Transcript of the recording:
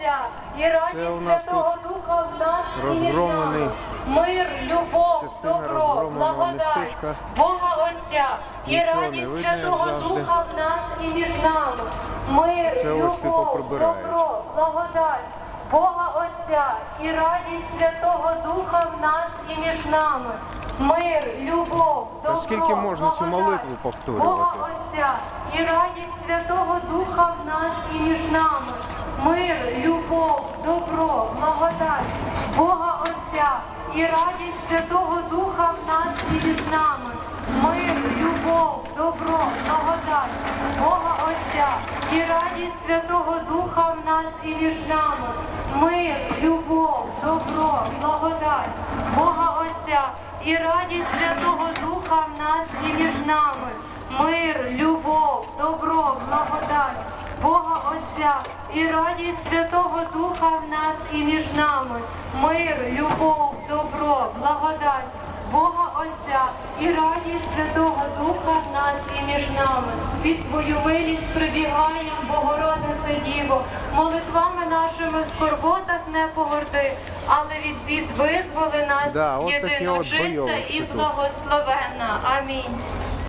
Отця і радість Святого Духа в нас і нами. Мир, любов, добро, благодать. Бога Отця і радість Святого. Духа в нас і між нами. Мир, любов, добро, благодать, Бога Отця і радість Святого Духа в нас і між нами. Мир, любов, добро, скільки можна цю молитву повторювати? Бога Отця і радість Святого Духа в нас і між нами. Мир, любов, добро, благодать, Бога Отця і радість Святого Духа в нас і між нами. Мир, любов, добро, благодать, Бога Отця і радість Святого Духа в нас і між нами. Мир, любов, добро, благодать, Бога Отця і радість Святого Духа в нас і між нами. Мир, любов, добро, благодать, Бога Отця і радість Святого Духа в нас і між нами. Мир, любов, добро, благодать, Бога Отця і радість Святого Духа в нас і між нами. Під Твою милість прибігаємо, Богородице Діво, молитвами нашими в скорботах не погорди, але від бід визволи нас Да, єдиночиста і благословенна. Амінь.